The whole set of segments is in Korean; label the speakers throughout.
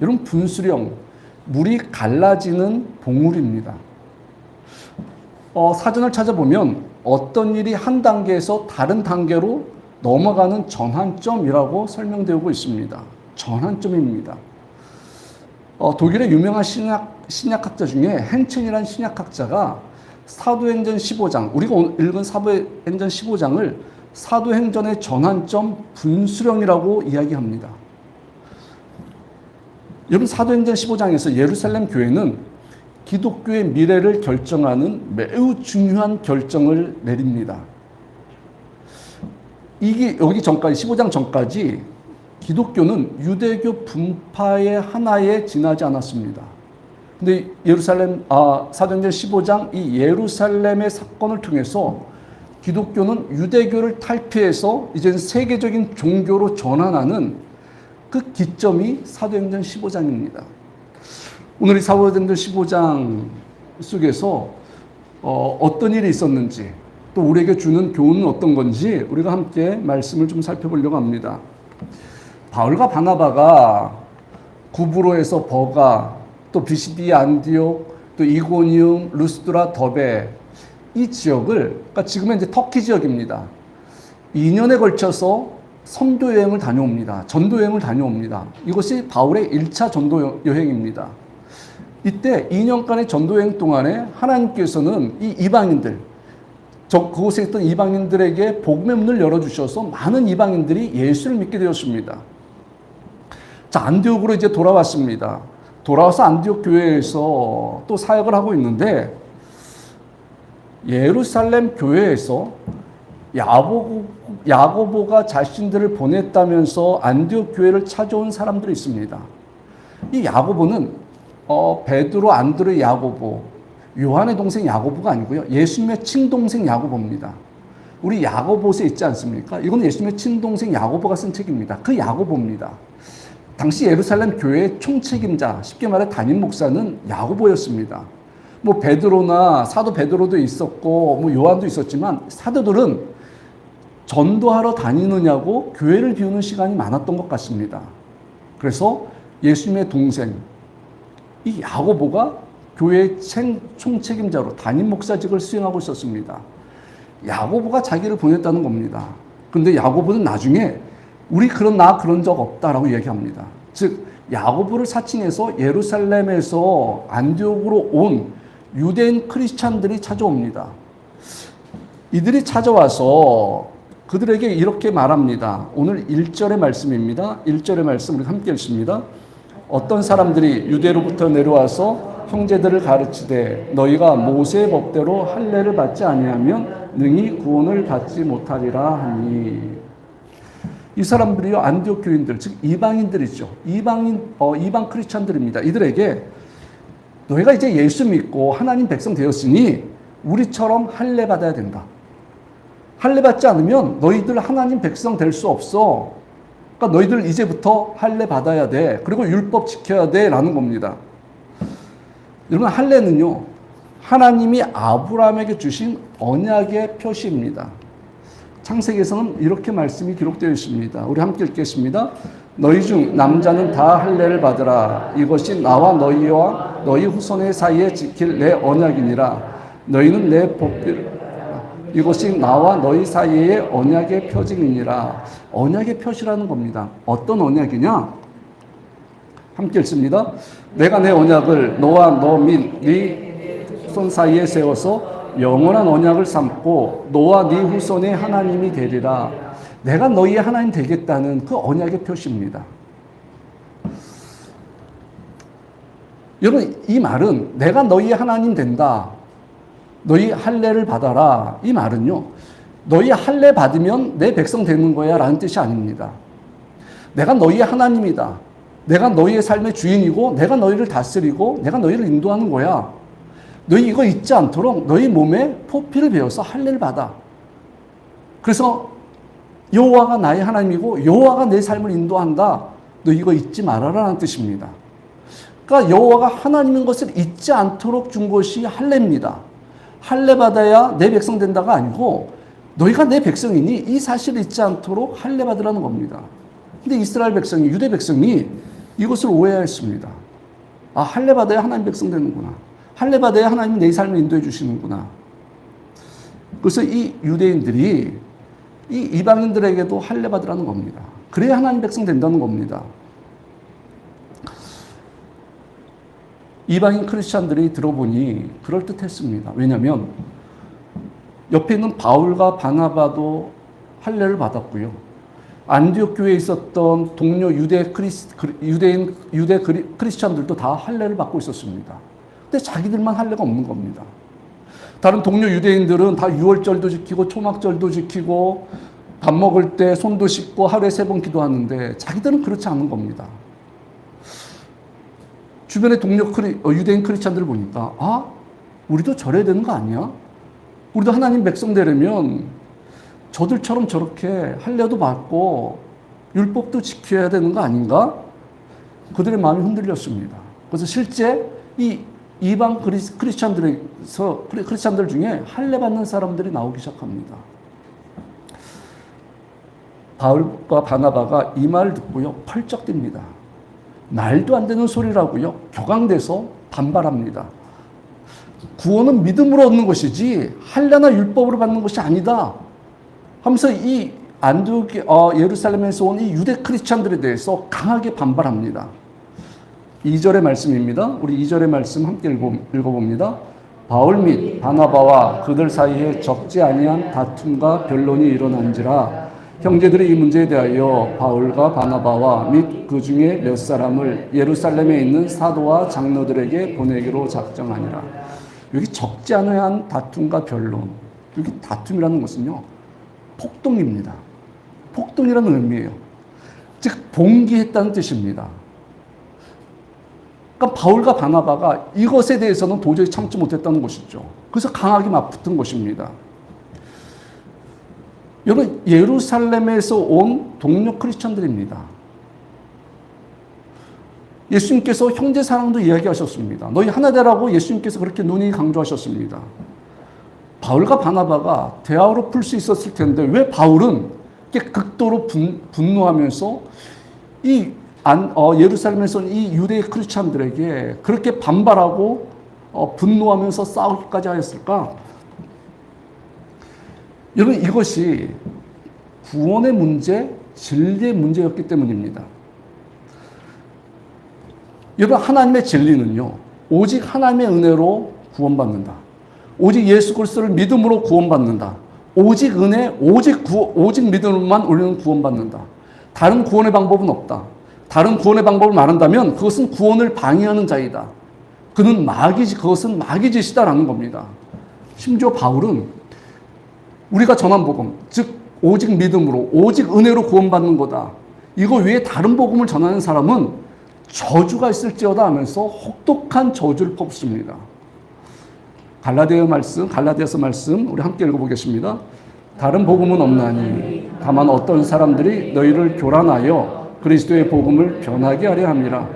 Speaker 1: 여러분 분수령 물이 갈라지는 봉우리입니다. 어, 사전을 찾아보면 어떤 일이 한 단계에서 다른 단계로 넘어가는 전환점이라고 설명되고 있습니다. 전환점입니다. 어, 독일의 유명한 신약, 신약학자 중에 헨첸이라는 신약학자가 사도행전 15장, 우리가 읽은 사도행전 15장을 사도행전의 전환점 분수령이라고 이야기합니다. 여러분 사도행전 15장에서 예루살렘 교회는 기독교의 미래를 결정하는 매우 중요한 결정을 내립니다. 이게 여기 전까지 15장 전까지 기독교는 유대교 분파의 하나에 지나지 않았습니다. 근데 예루살렘 아 사도행전 15장 이 예루살렘의 사건을 통해서 기독교는 유대교를 탈피해서 이제 세계적인 종교로 전환하는 그 기점이 사도행전 15장입니다. 오늘 이 사도행전 15장 속에서 어, 어떤 일이 있었는지 또 우리에게 주는 교훈은 어떤 건지 우리가 함께 말씀을 좀 살펴보려고 합니다. 바울과 바나바가 구브로에서 버가 또 비시디 안디옥 또 이고니움 루스드라 더베 이 지역을 그러니까 지금은 이제 터키 지역입니다. 2년에 걸쳐서 선교 여행을 다녀옵니다. 전도 여행을 다녀옵니다. 이것이 바울의 1차 전도 여행입니다. 이때 2년간의 전도 여행 동안에 하나님께서는 이 이방인들 저 그곳에 있던 이방인들에게 복음의 문을 열어 주셔서 많은 이방인들이 예수를 믿게 되었습니다. 자, 안디옥으로 이제 돌아왔습니다. 돌아와서 안디옥 교회에서 또 사역을 하고 있는데 예루살렘 교회에서 야고보, 야고보가 자신들을 보냈다면서 안디옥 교회를 찾아온 사람들이 있습니다. 이 야고보는 어, 베드로, 안드레, 야고보, 요한의 동생 야고보가 아니고요. 예수님의 친동생 야고보입니다. 우리 야고보서에 있지 않습니까? 이건 예수님의 친동생 야고보가 쓴 책입니다. 그 야고보입니다. 당시 예루살렘 교회의 총책임자, 쉽게 말해 담임 목사는 야고보였습니다. 뭐 베드로나 사도 베드로도 있었고 뭐 요한도 있었지만 사도들은 전도하러 다니느냐고 교회를 비우는 시간이 많았던 것 같습니다. 그래서 예수님의 동생 이 야고보가 교회의 총책임자로 담임 목사직을 수행하고 있었습니다. 야고보가 자기를 보냈다는 겁니다. 근데 야고보는 나중에 우리 그런 나 그런 적 없다라고 얘기합니다. 즉 야고보를 사칭해서 예루살렘에서 안디옥으로 온 유대인 크리스찬들이 찾아옵니다. 이들이 찾아와서 그들에게 이렇게 말합니다. 오늘 1절의 말씀입니다. 1절의 말씀 우리 함께 읽습니다. 어떤 사람들이 유대로부터 내려와서 형제들을 가르치되 너희가 모세의 법대로 할례를 받지 아니하면 능히 구원을 받지 못하리라 하니 이 사람들이요 안디옥 교인들 즉 이방인들이죠 이방인 어, 이방 크리스천들입니다 이들에게 너희가 이제 예수 믿고 하나님 백성 되었으니 우리처럼 할례 받아야 된다 할례 받지 않으면 너희들 하나님 백성 될 수 없어 그러니까 너희들 이제부터 할례 받아야 돼 그리고 율법 지켜야 돼라는 겁니다 여러분 할례는요 하나님이 아브라함에게 주신 언약의 표시입니다. 창세기에서는 이렇게 말씀이 기록되어 있습니다. 우리 함께 읽겠습니다. 너희 중 남자는 다 할례를 받으라. 이것이 나와 너희와 너희 후손의 사이에 지킬 내 언약이니라. 너희는 내 법비 이것이 나와 너희 사이의 언약의 표징이니라. 언약의 표시라는 겁니다. 어떤 언약이냐? 함께 읽습니다. 내가 내 언약을 너와 너및네 후손 사이에 세워서 영원한 언약을 삼고 너와 네 후손의 하나님이 되리라. 내가 너희의 하나님 되겠다는 그 언약의 표시입니다. 여러분 이 말은 내가 너희의 하나님 된다. 너희 할례를 받아라. 이 말은요. 너희 할례 받으면 내 백성 되는 거야 라는 뜻이 아닙니다. 내가 너희의 하나님이다. 내가 너희의 삶의 주인이고 내가 너희를 다스리고 내가 너희를 인도하는 거야. 너희 이거 잊지 않도록 너희 몸에 포피를 배워서 할례를 받아. 그래서 여호와가 나의 하나님이고 여호와가 내 삶을 인도한다. 너 이거 잊지 말아라는 뜻입니다. 그러니까 여호와가 하나님인 것을 잊지 않도록 준 것이 할례입니다. 할례 받아야 내 백성 된다가 아니고 너희가 내 백성이니 이 사실을 잊지 않도록 할례 받으라는 겁니다. 근데 이스라엘 백성이 유대 백성이 이것을 오해했습니다. 아, 할례 받아야 하나님 백성 되는구나. 할례 받아야 하나님 내 삶을 인도해 주시는구나. 그래서 이 유대인들이 이 이방인들에게도 할례 받으라는 겁니다. 그래야 하나님 백성 된다는 겁니다. 이방인 크리스찬들이 들어보니 그럴듯했습니다. 왜냐하면 옆에 있는 바울과 바나바도 할례를 받았고요. 안디옥 교회에 있었던 동료 유대 크리스 유대인 유대 크리스찬들도 다 할례를 받고 있었습니다. 근데 자기들만 할례가 없는 겁니다. 다른 동료 유대인들은 다 유월절도 지키고 초막절도 지키고 밥 먹을 때 손도 씻고 하루에 세 번 기도하는데 자기들은 그렇지 않은 겁니다. 주변의 동료 크리, 어, 유대인 크리스찬들을 보니까 아 우리도 저래야 되는 거 아니야? 우리도 하나님 백성 되려면 저들처럼 저렇게 할례도 받고 율법도 지켜야 되는 거 아닌가? 그들의 마음이 흔들렸습니다. 그래서 실제 이 이방 크리스, 크리스찬들에서 크리스찬들 중에 할례 받는 사람들이 나오기 시작합니다. 바울과 바나바가 이 말을 듣고요 펄쩍 뜁니다. 말도 안 되는 소리라고요 격앙돼서 반발합니다. 구원은 믿음으로 얻는 것이지 할례나 율법으로 받는 것이 아니다. 하면서 이 안두 어, 예루살렘에서 온 이 유대 크리스찬들에 대해서 강하게 반발합니다. 2절의 말씀입니다. 우리 2절의 말씀 함께 읽어 봅니다. 바울 및 바나바와 그들 사이에 적지 아니한 다툼과 변론이 일어난지라 형제들이 이 문제에 대하여 바울과 바나바와 및 그 중에 몇 사람을 예루살렘에 있는 사도와 장로들에게 보내기로 작정하니라. 여기 적지 않은 다툼과 변론. 여기 다툼이라는 것은요. 폭동입니다. 폭동이라는 의미예요. 즉 봉기했다는 뜻입니다. 그러니까 바울과 바나바가 이것에 대해서는 도저히 참지 못했다는 것이죠. 그래서 강하게 맞붙은 것입니다. 여러분 예루살렘에서 온 동료 크리스천들입니다. 예수님께서 형제 사랑도 이야기하셨습니다. 너희 하나 되라고 예수님께서 그렇게 논의 강조하셨습니다. 바울과 바나바가 대화로 풀 수 있었을 텐데 왜 바울은 극도로 분, 분노하면서 이 안, 어, 예루살렘에서 이 유대 크리스찬들에게 그렇게 반발하고 어, 분노하면서 싸우기까지 하였을까? 여러분 이것이 구원의 문제, 진리의 문제였기 때문입니다. 여러분 하나님의 진리는요. 오직 하나님의 은혜로 구원받는다. 오직 예수 그리스도를 믿음으로 구원받는다. 오직 은혜, 오직 구, 오직 믿음으로만 우리는 구원받는다. 다른 구원의 방법은 없다. 다른 구원의 방법을 말한다면 그것은 구원을 방해하는 자이다. 그는 마귀지, 그것은 마귀짓이다라는 겁니다. 심지어 바울은 우리가 전한 복음, 즉 오직 믿음으로, 오직 은혜로 구원받는 거다. 이거 외에 다른 복음을 전하는 사람은 저주가 있을지어다 하면서 혹독한 저주를 퍼붓습니다. 갈라디아 말씀, 갈라디아서 말씀 우리 함께 읽어보겠습니다. 다른 복음은 없나니 다만 어떤 사람들이 너희를 교란하여 그리스도의 복음을 변하게 하려 함이라.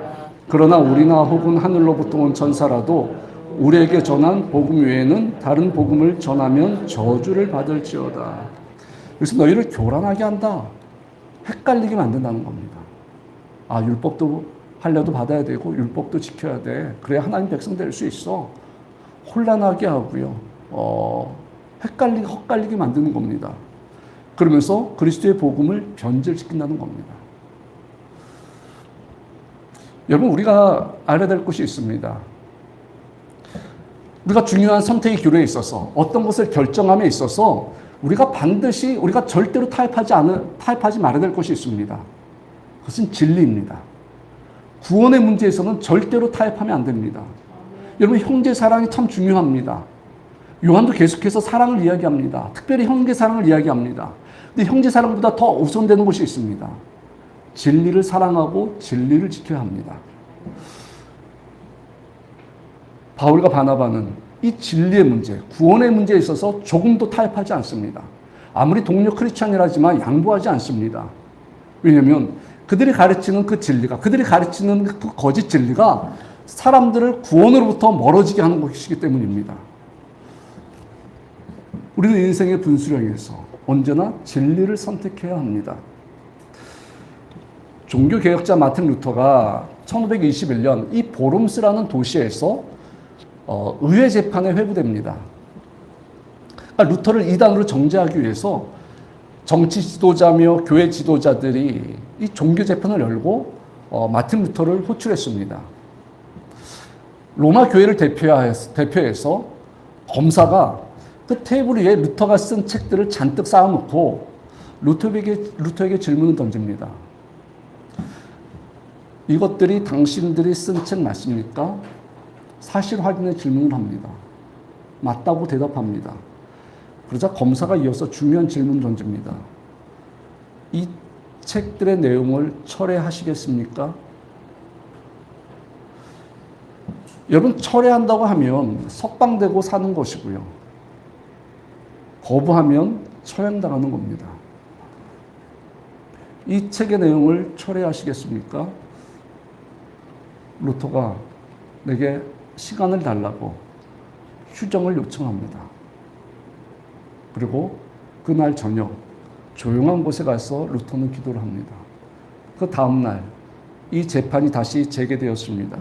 Speaker 1: 그러나 우리나 혹은 하늘로부터 온 천사라도 우리에게 전한 복음 외에는 다른 복음을 전하면 저주를 받을지어다. 그래서 너희를 교란하게 한다. 헷갈리게 만든다는 겁니다. 아, 율법도 할려도 받아야 되고 율법도 지켜야 돼. 그래야 하나님 백성 될 수 있어. 혼란하게 하고요. 어, 헷갈리게 헛갈리게 만드는 겁니다. 그러면서 그리스도의 복음을 변질시킨다는 겁니다. 여러분 우리가 알아야 될 것이 있습니다. 우리가 중요한 선택의 기로에 있어서 어떤 것을 결정함에 있어서 우리가 반드시 우리가 절대로 타협하지 않은 타협하지 말아야 될 것이 있습니다. 그것은 진리입니다. 구원의 문제에서는 절대로 타협하면 안 됩니다. 여러분 형제 사랑이 참 중요합니다. 요한도 계속해서 사랑을 이야기합니다. 특별히 형제 사랑을 이야기합니다. 근데 형제 사랑보다 더 우선되는 것이 있습니다. 진리를 사랑하고 진리를 지켜야 합니다. 바울과 바나바는 이 진리의 문제, 구원의 문제에 있어서 조금도 타협하지 않습니다. 아무리 동료 크리스찬이라지만 양보하지 않습니다. 왜냐하면 그들이 가르치는 그 진리가, 그들이 가르치는 그 거짓 진리가 사람들을 구원으로부터 멀어지게 하는 것이기 때문입니다. 우리는 인생의 분수령에서 언제나 진리를 선택해야 합니다. 종교개혁자 마틴 루터가 1521년 이 보름스라는 도시에서 어, 의회 재판에 회부됩니다. 그러니까 루터를 이단으로 정죄하기 위해서 정치 지도자며 교회 지도자들이 이 종교 재판을 열고 어, 마틴 루터를 호출했습니다. 로마 교회를 대표해서, 검사가 그 테이블 위에 루터가 쓴 책들을 잔뜩 쌓아놓고 루터에게, 루터에게 질문을 던집니다. 이것들이 당신들이 쓴 책 맞습니까? 사실 확인의 질문을 합니다. 맞다고 대답합니다. 그러자 검사가 이어서 중요한 질문을 던집니다. 이 책들의 내용을 철회하시겠습니까? 여러분, 철회한다고 하면 석방되고 사는 것이고요. 거부하면 처형당하는 겁니다. 이 책의 내용을 철회하시겠습니까? 루터가 내게 시간을 달라고 휴정을 요청합니다. 그리고 그날 저녁 조용한 곳에 가서 루터는 기도를 합니다. 그 다음 날 이 재판이 다시 재개되었습니다.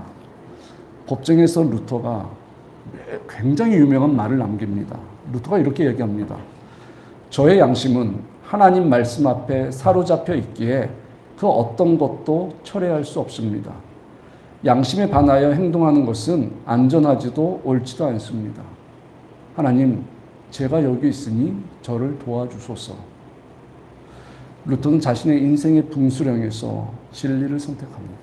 Speaker 1: 법정에서 루터가 굉장히 유명한 말을 남깁니다. 루터가 이렇게 얘기합니다. 저의 양심은 하나님 말씀 앞에 사로잡혀 있기에 그 어떤 것도 철회할 수 없습니다. 양심에 반하여 행동하는 것은 안전하지도 옳지도 않습니다. 하나님, 제가 여기 있으니 저를 도와주소서. 루터는 자신의 인생의 분수령에서 진리를 선택합니다.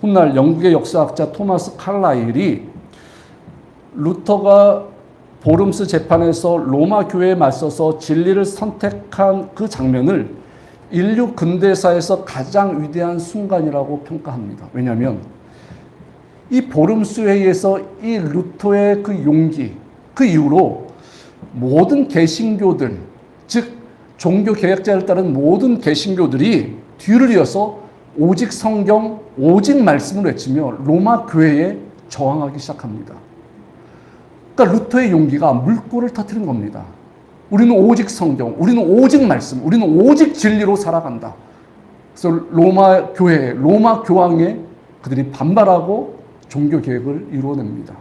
Speaker 1: 훗날 영국의 역사학자 토마스 칼라일이 루터가 보름스 재판에서 로마 교회에 맞서서 진리를 선택한 그 장면을 인류 근대사에서 가장 위대한 순간이라고 평가합니다. 왜냐하면 이 보름스 회의에서 이 루터의 그 용기, 그 이후로 모든 개신교들, 즉 종교 개혁자를 따른 모든 개신교들이 뒤를 이어서 오직 성경, 오직 말씀을 외치며 로마 교회에 저항하기 시작합니다. 그러니까 루터의 용기가 물꼬를 터뜨린 겁니다. 우리는 오직 성경, 우리는 오직 말씀, 우리는 오직 진리로 살아간다. 그래서 로마 교회, 로마 교황에 그들이 반발하고 종교 개혁을 이루어냅니다.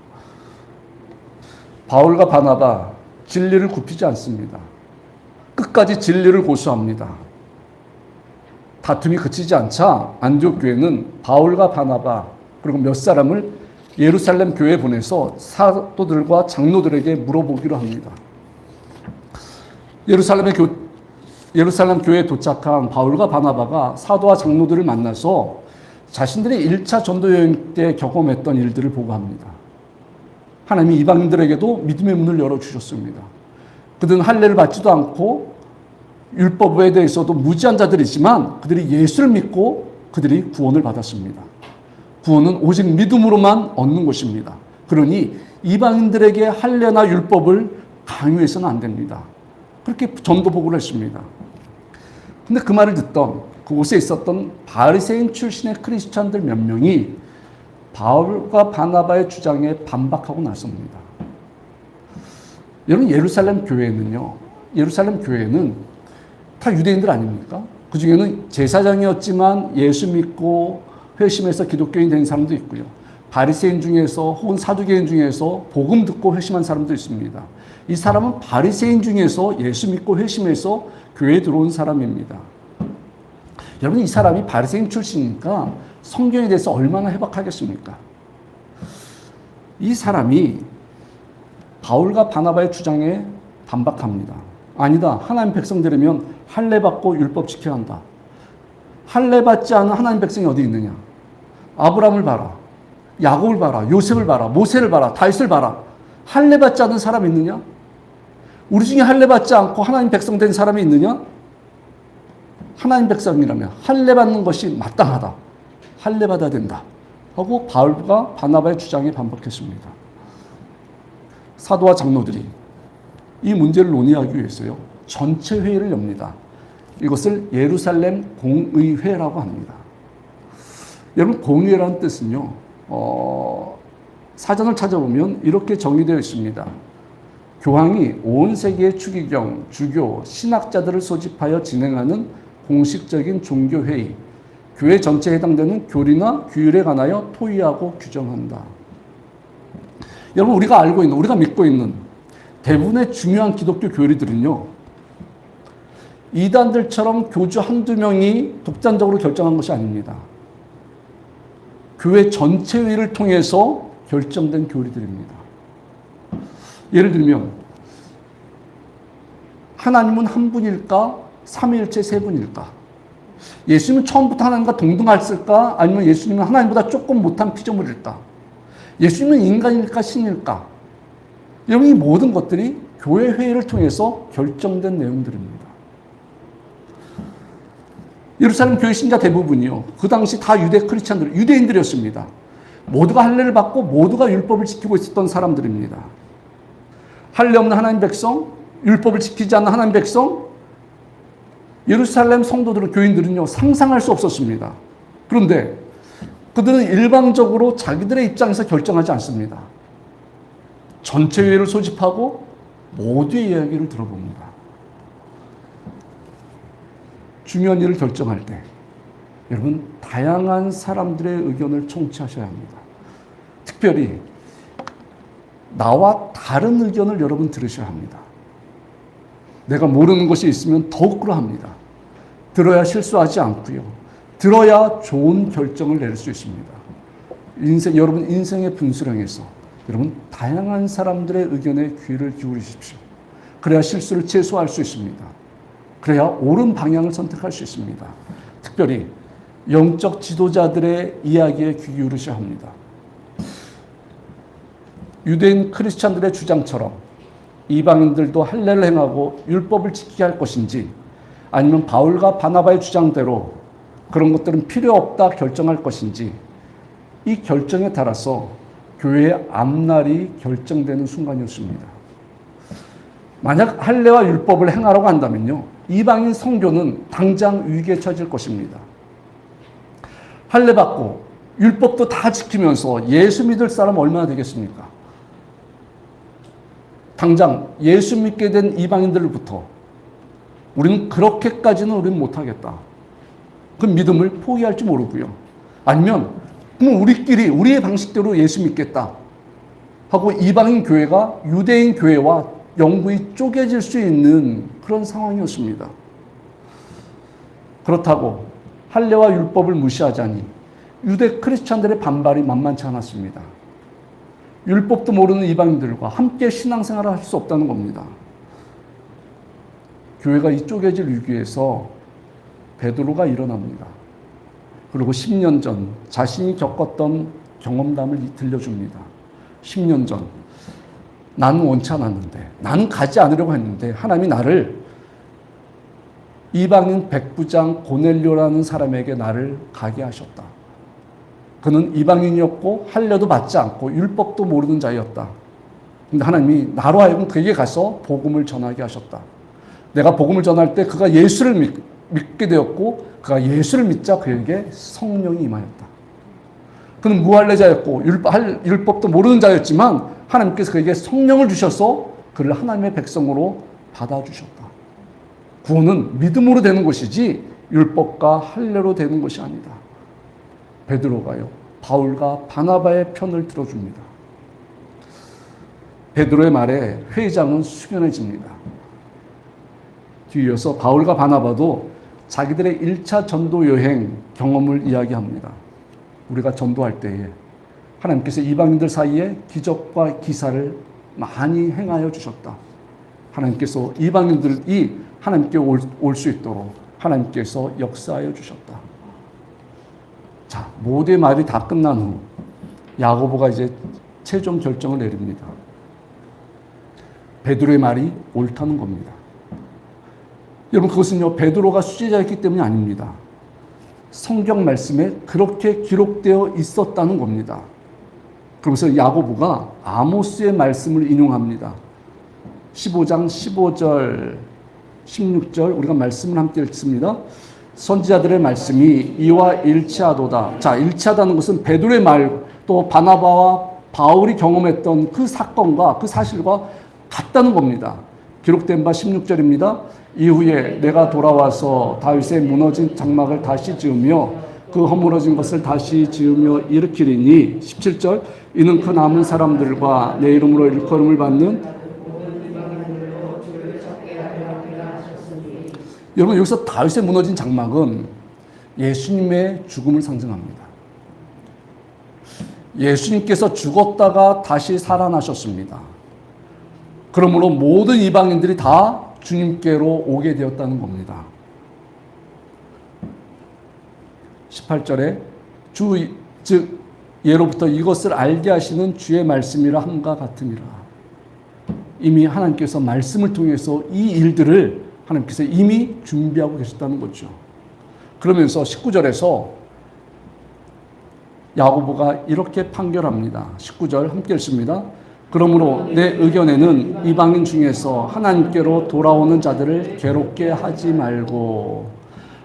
Speaker 1: 바울과 바나바 진리를 굽히지 않습니다. 끝까지 진리를 고수합니다. 다툼이 그치지 않자 안디옥 교회는 바울과 바나바 그리고 몇 사람을 예루살렘 교회에 보내서 사도들과 장로들에게 물어보기로 합니다. 예루살렘의 교, 예루살렘 교회에 도착한 바울과 바나바가 사도와 장로들을 만나서 자신들이 1차 전도 여행 때 경험했던 일들을 보고합니다. 하나님이 이방인들에게도 믿음의 문을 열어주셨습니다. 그들은 할례를 받지도 않고 율법에 대해서도 무지한 자들이지만 그들이 예수를 믿고 그들이 구원을 받았습니다. 구원은 오직 믿음으로만 얻는 것입니다. 그러니 이방인들에게 할례나 율법을 강요해서는 안 됩니다. 그렇게 전도 보고를 했습니다. 근데 그 말을 듣던 그곳에 있었던 바리새인 출신의 크리스찬들 몇 명이 바울과 바나바의 주장에 반박하고 나섭니다. 여러분 예루살렘 교회는요. 예루살렘 교회는 다 유대인들 아닙니까? 그 중에는 제사장이었지만 예수 믿고 회심해서 기독교인 된 사람도 있고요. 바리새인 중에서 혹은 사두개인 중에서 복음 듣고 회심한 사람도 있습니다. 이 사람은 바리새인 중에서 예수 믿고 회심해서 교회에 들어온 사람입니다. 여러분 이 사람이 바리새인 출신이니까 성경에 대해서 얼마나 해박하겠습니까? 이 사람이 바울과 바나바의 주장에 반박합니다. 아니다. 하나님 백성들이면 할례 받고 율법 지켜야 한다. 할례 받지 않은 하나님 백성이 어디 있느냐? 아브라함을 봐라. 야곱을 봐라. 요셉을 봐라. 모세를 봐라. 다윗을 봐라. 할례 받지 않은 사람 있느냐? 우리 중에 할례 받지 않고 하나님 백성 된 사람이 있느냐? 하나님 백성이라면 할례 받는 것이 마땅하다. 할례 받아야 된다. 하고 바울과 바나바의 주장에 반박했습니다. 사도와 장로들이 이 문제를 논의하기 위해서요. 전체 회의를 엽니다. 이것을 예루살렘 공의회라고 합니다. 여러분 공의회라는 뜻은요. 어, 사전을 찾아보면 이렇게 정의되어 있습니다. 교황이 온 세계의 추기경, 주교, 신학자들을 소집하여 진행하는 공식적인 종교회의, 교회 전체에 해당되는 교리나 규율에 관하여 토의하고 규정한다. 여러분 우리가 알고 있는 우리가 믿고 있는 대부분의 중요한 기독교 교리들은요. 이단들처럼 교주 한두 명이 독단적으로 결정한 것이 아닙니다. 교회 전체 회의를 통해서 결정된 교리들입니다. 예를 들면 하나님은 한 분일까? 삼위일체 세 분일까? 예수님은 처음부터 하나님과 동등했을까? 아니면 예수님은 하나님보다 조금 못한 피조물일까? 예수님은 인간일까? 신일까? 여러분 이 모든 것들이 교회 회의를 통해서 결정된 내용들입니다. 예루살렘 교회 신자 대부분이요. 그 당시 다 유대 크리스찬들, 유대인들이었습니다. 모두가 할례를 받고 모두가 율법을 지키고 있었던 사람들입니다. 할례 없는 하나님 백성, 율법을 지키지 않는 하나님 백성, 예루살렘 성도들은 교인들은요 상상할 수 없었습니다. 그런데 그들은 일방적으로 자기들의 입장에서 결정하지 않습니다. 전체 회의를 소집하고 모두의 이야기를 들어봅니다. 중요한 일을 결정할 때 여러분 다양한 사람들의 의견을 청취하셔야 합니다. 특별히 나와 다른 의견을 여러분 들으셔야 합니다. 내가 모르는 것이 있으면 더욱 그러합니다. 들어야 실수하지 않고요. 들어야 좋은 결정을 내릴 수 있습니다. 인생 여러분 인생의 분수령에서 여러분 다양한 사람들의 의견에 귀를 기울이십시오. 그래야 실수를 최소화할 수 있습니다. 그래야 옳은 방향을 선택할 수 있습니다. 특별히 영적 지도자들의 이야기에 귀 기울이셔야 합니다. 유대인 크리스찬들의 주장처럼 이방인들도 할례를 행하고 율법을 지키게 할 것인지 아니면 바울과 바나바의 주장대로 그런 것들은 필요 없다 결정할 것인지 이 결정에 따라서 교회의 앞날이 결정되는 순간이었습니다. 만약 할례와 율법을 행하라고 한다면요. 이방인 성교는 당장 위기에 처질 것입니다. 할례 받고 율법도 다 지키면서 예수 믿을 사람 얼마나 되겠습니까? 당장 예수 믿게 된 이방인들부터 우리는 그렇게까지는 우리는 못하겠다. 그 믿음을 포기할지 모르고요. 아니면 그럼 우리끼리 우리의 방식대로 예수 믿겠다 하고 이방인 교회가 유대인 교회와 영구히 쪼개질 수 있는 그런 상황이었습니다. 그렇다고 할례와 율법을 무시하자니 유대 크리스찬들의 반발이 만만치 않았습니다. 율법도 모르는 이방인들과 함께 신앙생활을 할 수 없다는 겁니다. 교회가 이 쪼개질 위기에서 베드로가 일어납니다. 그리고 10년 전 자신이 겪었던 경험담을 들려줍니다. 10년 전 나는 원치 않았는데 나는 가지 않으려고 했는데 하나님이 나를 이방인 백부장 고넬료라는 사람에게 나를 가게 하셨다. 그는 이방인이었고 할례도 받지 않고 율법도 모르는 자였다. 근데 하나님이 나로 하여금 그에게 가서 복음을 전하게 하셨다. 내가 복음을 전할 때 그가 예수를 믿, 믿게 되었고 그가 예수를 믿자 그에게 성령이 임하였다. 그는 무할례자였고 율법, 율법도 모르는 자였지만 하나님께서 그에게 성령을 주셔서 그를 하나님의 백성으로 받아주셨다. 구원은 믿음으로 되는 것이지 율법과 할례로 되는 것이 아니다. 베드로가요. 바울과 바나바의 편을 들어줍니다. 베드로의 말에 회장은 숙연해집니다. 뒤이어서 바울과 바나바도 자기들의 1차 전도 여행 경험을 이야기합니다. 우리가 전도할 때에 하나님께서 이방인들 사이에 기적과 기사를 많이 행하여 주셨다. 하나님께서 이방인들이 하나님께 올 수 있도록 하나님께서 역사하여 주셨다. 자, 모두의 말이 다 끝난 후 야고보가 이제 최종 결정을 내립니다. 베드로의 말이 옳다는 겁니다. 여러분 그것은요 베드로가 수제자였기 때문이 아닙니다. 성경 말씀에 그렇게 기록되어 있었다는 겁니다. 그러면서 야고보가 아모스의 말씀을 인용합니다. 15장 15절 16절 우리가 말씀을 함께 읽습니다. 선지자들의 말씀이 이와 일치하도다. 자, 일치하다는 것은 베드로의 말, 또 바나바와 바울이 경험했던 그 사건과 그 사실과 같다는 겁니다. 기록된 바 16절입니다. 이후에 내가 돌아와서 다윗의 무너진 장막을 다시 지으며 그 허물어진 것을 다시 지으며 일으키리니 17절 이는 그 남은 사람들과 내 이름으로 일컬음을 받는 여러분 여기서 다윗의 무너진 장막은 예수님의 죽음을 상징합니다. 예수님께서 죽었다가 다시 살아나셨습니다. 그러므로 모든 이방인들이 다 주님께로 오게 되었다는 겁니다. 18절에 주, 즉, 예로부터 이것을 알게 하시는 주의 말씀이라 함과 같으니라. 이미 하나님께서 말씀을 통해서 이 일들을 하나님께서 이미 준비하고 계셨다는 거죠. 그러면서 19절에서 야고보가 이렇게 판결합니다. 19절 함께 읽습니다. 그러므로 내 의견에는 이방인 중에서 하나님께로 돌아오는 자들을 괴롭게 하지 말고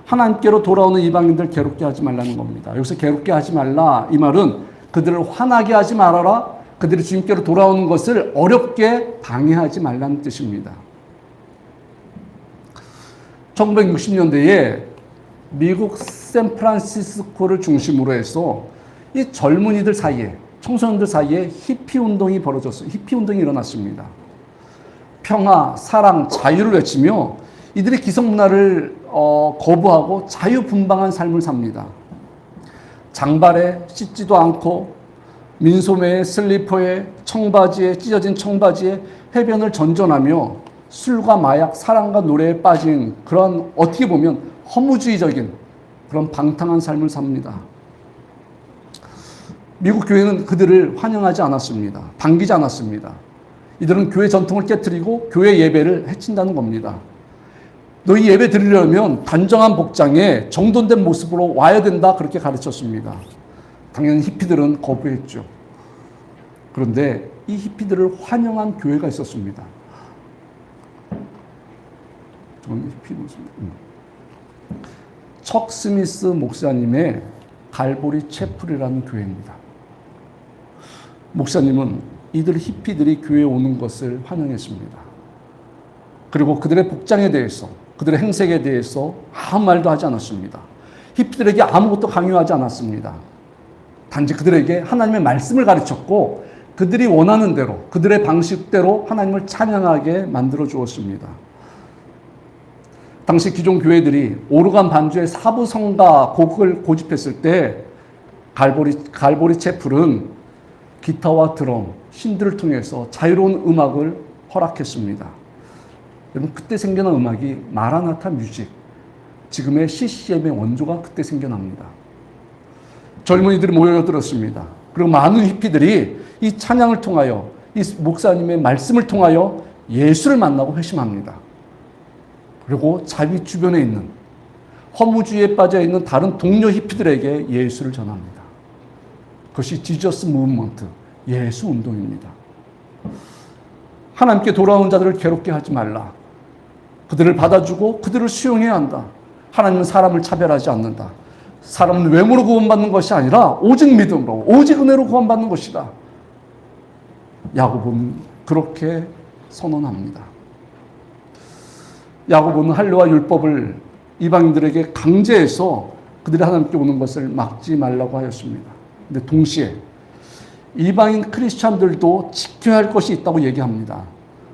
Speaker 1: 하나님께로 돌아오는 이방인들 괴롭게 하지 말라는 겁니다. 여기서 괴롭게 하지 말라 이 말은 그들을 화나게 하지 말아라. 그들이 주님께로 돌아오는 것을 어렵게 방해하지 말라는 뜻입니다. 1960년대에 미국 샌프란시스코를 중심으로 해서 이 젊은이들 사이에 청소년들 사이에 히피 운동이 벌어졌어요. 히피 운동이 일어났습니다. 평화, 사랑, 자유를 외치며 이들의 기성 문화를 어, 거부하고 자유분방한 삶을 삽니다. 장발에 씻지도 않고 민소매에 슬리퍼에 청바지에 찢어진 청바지에 해변을 전전하며 술과 마약, 사랑과 노래에 빠진 그런 어떻게 보면 허무주의적인 그런 방탕한 삶을 삽니다. 미국 교회는 그들을 환영하지 않았습니다. 반기지 않았습니다. 이들은 교회 전통을 깨뜨리고 교회 예배를 해친다는 겁니다. 너희 예배 드리려면 단정한 복장에 정돈된 모습으로 와야 된다 그렇게 가르쳤습니다. 당연히 히피들은 거부했죠. 그런데 이 히피들을 환영한 교회가 있었습니다. 모습. 척 스미스 목사님의 갈보리 채플이라는 교회입니다. 목사님은 이들 히피들이 교회에 오는 것을 환영했습니다. 그리고 그들의 복장에 대해서, 그들의 행색에 대해서 아무 말도 하지 않았습니다. 히피들에게 아무것도 강요하지 않았습니다. 단지 그들에게 하나님의 말씀을 가르쳤고 그들이 원하는 대로, 그들의 방식대로 하나님을 찬양하게 만들어 주었습니다. 당시 기존 교회들이 오르간 반주의 사부 성가 곡을 고집했을 때 갈보리 갈보리 채플은 기타와 드럼, 신들을 통해서 자유로운 음악을 허락했습니다. 여러분 그때 생겨난 음악이 마라나타 뮤직, 지금의 CCM의 원조가 그때 생겨납니다. 젊은이들이 모여들었습니다. 그리고 많은 히피들이 이 찬양을 통하여 이 목사님의 말씀을 통하여 예수를 만나고 회심합니다. 그리고 자기 주변에 있는 허무주의에 빠져 있는 다른 동료 히피들에게 예수를 전합니다. 그것이 지저스 무브먼트, 예수 운동입니다. 하나님께 돌아온 자들을 괴롭게 하지 말라. 그들을 받아주고 그들을 수용해야 한다. 하나님은 사람을 차별하지 않는다. 사람은 외모로 구원받는 것이 아니라 오직 믿음으로, 오직 은혜로 구원받는 것이다. 야곱은 그렇게 선언합니다. 야고보는 할례와 율법을 이방인들에게 강제해서 그들이 하나님께 오는 것을 막지 말라고 하였습니다. 근데 동시에 이방인 크리스찬들도 지켜야 할 것이 있다고 얘기합니다.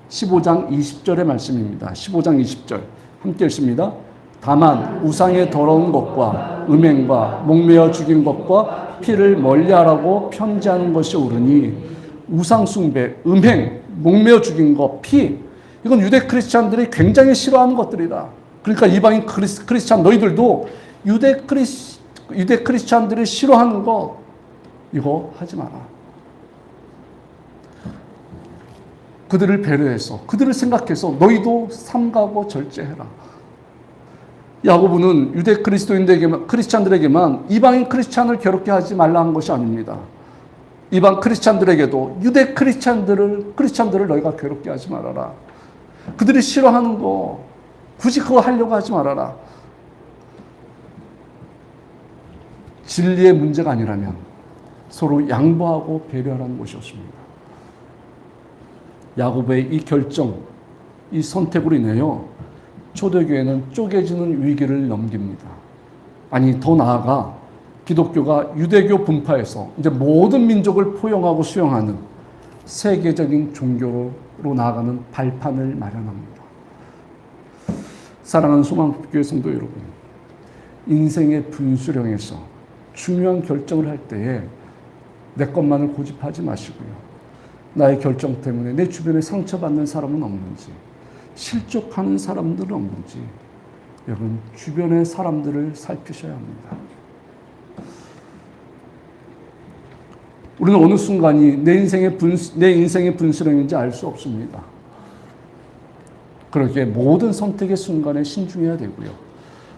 Speaker 1: 15장 20절의 말씀입니다. 15장 20절 함께 읽습니다. 다만 우상의 더러운 것과 음행과 목매어 죽인 것과 피를 멀리하라고 편지하는 것이 옳으니 우상 숭배, 음행, 목매어 죽인 것, 피 이건 유대 크리스찬들이 굉장히 싫어하는 것들이다. 그러니까 이방인 크리스, 크리스찬 너희들도 유대 크리스 유대 크리스찬들이 싫어하는 거 이거 하지 마라. 그들을 배려해서 그들을 생각해서 너희도 삼가고 절제해라. 야고보는 유대 그리스도인들에게만 크리스찬들에게만 이방인 크리스찬을 괴롭게 하지 말라는 것이 아닙니다. 이방 크리스찬들에게도 유대 크리스찬들을 크리스찬들을 너희가 괴롭게 하지 말아라. 그들이 싫어하는 거 굳이 그거 하려고 하지 말아라. 진리의 문제가 아니라면 서로 양보하고 배려하는 것이었습니다. 야곱의 이 결정, 이 선택으로 인하여 초대교회는 쪼개지는 위기를 넘깁니다. 아니 더 나아가 기독교가 유대교 분파에서 이제 모든 민족을 포용하고 수용하는 세계적인 종교로 나아가는 발판을 마련합니다. 사랑하는 소망교회 성도 여러분, 인생의 분수령에서 중요한 결정을 할 때에 내 것만을 고집하지 마시고요. 나의 결정 때문에 내 주변에 상처받는 사람은 없는지, 실족하는 사람들은 없는지, 여러분, 주변의 사람들을 살피셔야 합니다. 우리는 어느 순간이 내 인생의 분, 내 인생의 분수령인지 알 수 없습니다. 그렇게 모든 선택의 순간에 신중해야 되고요.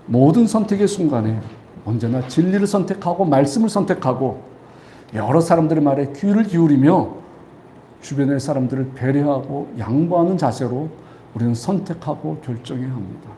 Speaker 1: 모든 선택의 순간에 언제나 진리를 선택하고 말씀을 선택하고 여러 사람들의 말에 귀를 기울이며 주변의 사람들을 배려하고 양보하는 자세로 우리는 선택하고 결정해야 합니다.